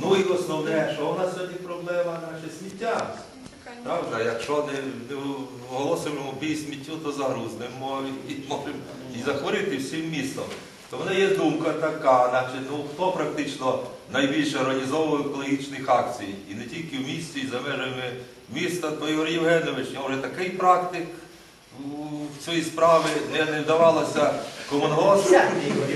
Ну і основне, що у нас сьогодні проблема наше сміття. Правда, якщо не, не оголосимо бій сміттю, то загрузнемо і можемо і захворіти всім містом. То в мене є думка така, значить, ну хто практично найбільше організовує екологічних акцій, і не тільки в місті, і за межами міста, то Ігор Євгенович, я вже такий практик у цій справі, не, не вдавалося комунгос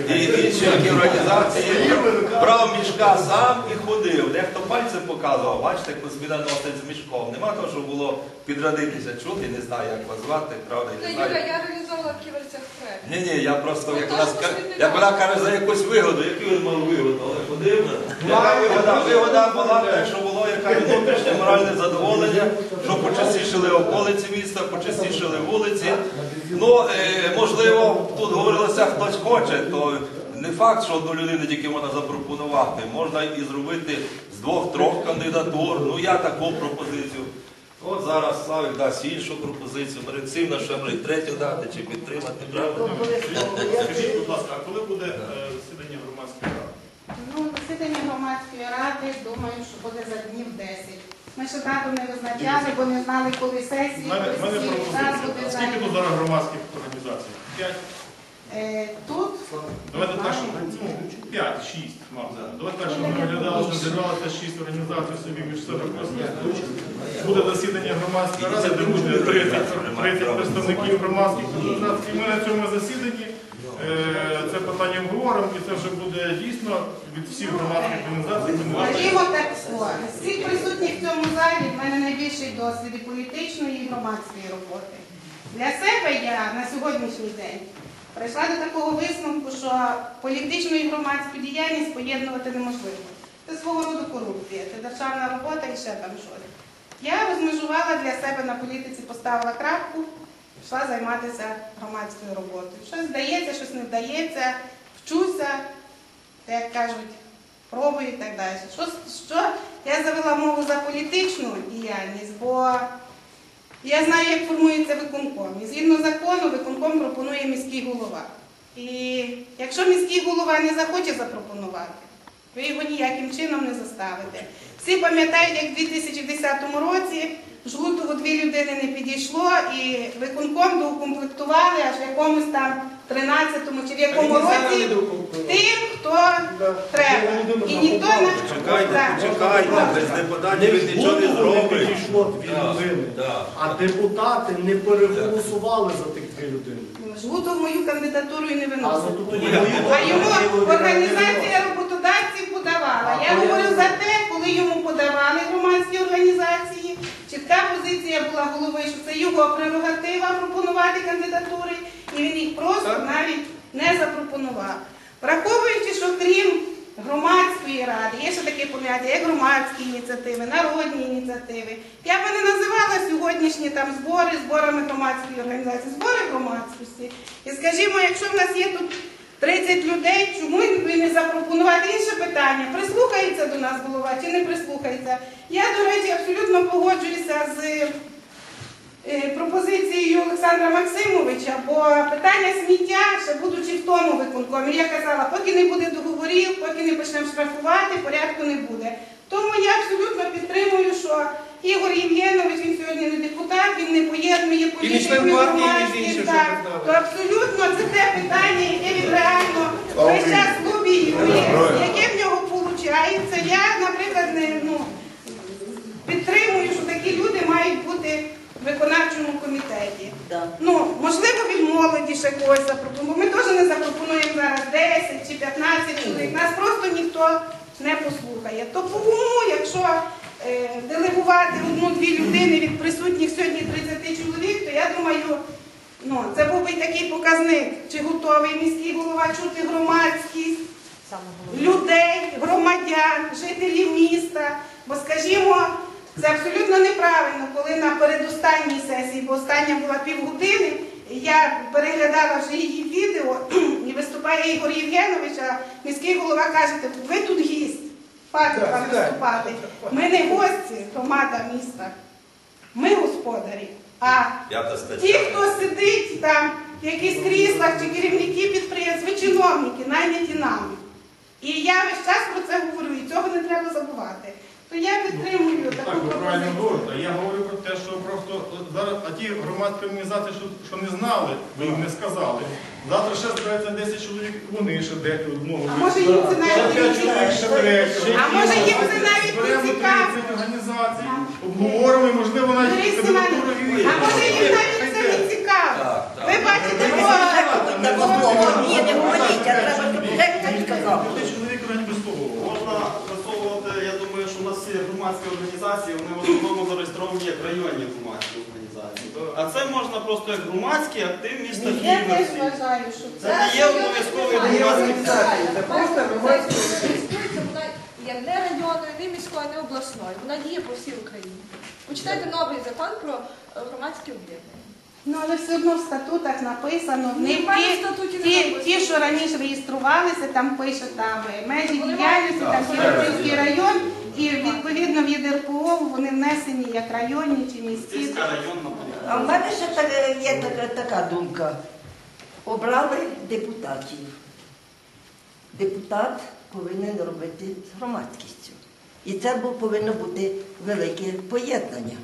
і інші які організації. Брав мішка сам і ходив. Дехто пальцем показував, бачите, як зміна носить з мішком. Нема того, що було підрадитися чути, не знаю, як вас звати, правда, не знаю. я організовувала в Ківерцях проект. Ні, ні, я просто як, Ну, вона, як вона каже за якусь вигоду, яку він мав вигоду, але ходив. Яка вигода? Вигода була те, що було яке внутрішнє моральне задоволення, що почастішили околиці міста, почастішили вулиці. Ну, е, можливо, тут говорилося, хтось хоче, то не факт, що одну людину тільки можна запропонувати. Можна і зробити з двох-трьох кандидатур. Ну, я таку пропозицію. От зараз Славик дасть іншу пропозицію. Перед цим на що може третю дати чи підтримати, правда? Скажіть, будь ласка, а коли буде е, засідання громадської ради? Ну, засідання громадської ради, думаю, що буде за днів 10. Ми ще дату не визначали, бо не знали, коли сесії. Мене, в мене Всі пропозиція. буде А Скільки тут зараз громадських організацій? П'ять? Е, Тут Давайте так, що ну, п'ять, шість, максимум. Давайте так, щоб ми виглядали, що зібралося шість організацій собі між собою просто. Буде засідання громадської ради, де буде 30, 30 представників громадських організацій. Ми на цьому засіданні е, це питання обговоримо, і це вже буде дійсно від всіх громадських організацій. Скажімо так, з всіх присутніх в цьому залі в мене найбільший досвід і політичної і громадської роботи. Для себе я на сьогоднішній день прийшла до такого висновку, що політичну і громадську діяльність поєднувати неможливо. Це свого роду корупція, це державна робота і ще там щось. Я розмежувала для себе на політиці, поставила крапку, пішла займатися громадською роботою. Щось вдається, щось не вдається, вчуся, як кажуть, пробую і так далі. Що, що я завела мову за політичну діяльність, бо я знаю, як формується виконком. І згідно закону, виконком пропонує міський голова. І якщо міський голова не захоче запропонувати, ви його ніяким чином не заставите. Всі пам'ятають, як в 2010 році жлутого дві людини не підійшло, і виконком доукомплектували аж в якомусь там 13-му чи в якому році тим, хто треба. І ніхто не Чекайте, чекайте, без депутатів ви нічого не людини. так. А депутати не переголосували за тих дві людини. Жгутов мою кандидатуру і не тоді А йому організація роботодавців подавала. Я говорю за те, коли йому подавали громадські організації. Чітка позиція була голови, що це його прерогатива пропонувати кандидатури, і він їх просто навіть не запропонував. Враховуючи, що крім громадської ради, є ще таке поняття, як громадські ініціативи, народні ініціативи. Я би не називала сьогоднішні там збори зборами громадської організації, збори громадськості. І скажімо, якщо в нас є тут 30 людей, чому ви не запропонувати інше питання? Прислухається до нас голова чи не прислухається? Я, до речі, абсолютно погоджуюся з е, пропозицією Олександра Максимовича, бо питання сміття, ще будучи в тому виконкомі, я казала, поки не буде договорів, поки не почнемо штрафувати, порядку не буде. Тому я абсолютно підтримую, що Ігор Євгенович, він сьогодні не депутат, він не поєднує політику і громадськість. так. То абсолютно це те питання, яке він реально весь час лобіює, яке в нього виходить. Я, наприклад, не, ну, підтримую, що такі люди мають бути в виконавчому комітеті. Ну, можливо, від молоді ще когось запропонуємо. Ми теж не запропонуємо зараз 10 чи 15 чоловік. Нас просто ніхто не послухає. То кому, якщо делегувати одну-дві людини від присутніх сьогодні 30 чоловік, то я думаю, ну, це був би такий показник, чи готовий міський голова чути громадськість людей, громадян, жителів міста. Бо, скажімо, це абсолютно неправильно, коли на передостанній сесії, бо остання була півгодини, я переглядала вже її відео, і виступає Ігор Євгенович, а міський голова каже, ви тут гість, факт там виступати. Ми не гості, громада міста, ми господарі. А Ті, хто сидить там в якихось кріслах чи керівники підприємств, ви чиновники, найняті нами. І я весь час про це говорю, і цього працювати. То я підтримую таку Так, ви правильно пропозицію. говорите. Я говорю про те, що просто зараз а ті громадські організації, що, що не знали, ви їм не сказали. Завтра ще збирається 10 чоловік, вони ще декілька одного. А може їм це навіть 5 не чоловік, ще третього. А може їм це навіть не Зберемо цікаво? 30 організацій, обговоримо можливо навіть Борис кандидатуру Іванович, А може їм навіть це не цікаво? Ви бачите, Ні, не говоріть, а треба, щоб директор сказав. 5 чоловік органів без того. Можна всі громадські організації, вони в основному зареєстровані як районні громадські організації. А це можна просто як громадський актив міста Я теж Києва. вважаю, що Це це. не є обов'язковий громадський Це просто Реєструється вона є не районною, не міською, не обласною. Вона діє по всій Україні. Почитайте новий закон про е, громадські об'єднання. Ну, але все одно в статутах написано, в них Немає ті, в статуті не ті, написано. ті, що раніше реєструвалися, там пише там е, межі діяльності, там Кіровоградський район, і відповідно в ЄДРПО вони внесені як районні чи міські. Політика. А в мене ще так- є така, така думка. Обрали депутатів. Депутат повинен робити з громадськістю. І це бу- повинно бути велике поєднання.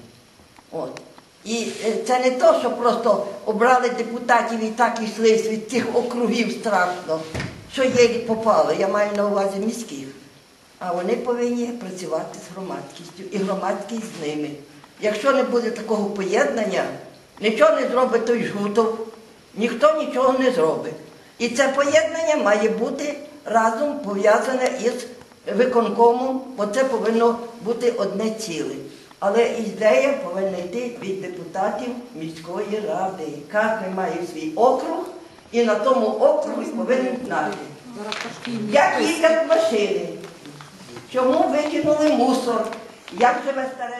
От. І е, це не то, що просто обрали депутатів і так йшли від цих округів страшно, що є попали, я маю на увазі міських. А вони повинні працювати з громадськістю і громадськість з ними. Якщо не буде такого поєднання, нічого не зробить той жгутов, ніхто нічого не зробить. І це поєднання має бути разом пов'язане із виконкомом, бо це повинно бути одне ціле. Але ідея повинна йти від депутатів міської ради. Кожен має свій округ і на тому округі повинен знати. Як їздять машини, чому викинули мусор, як живе старенький.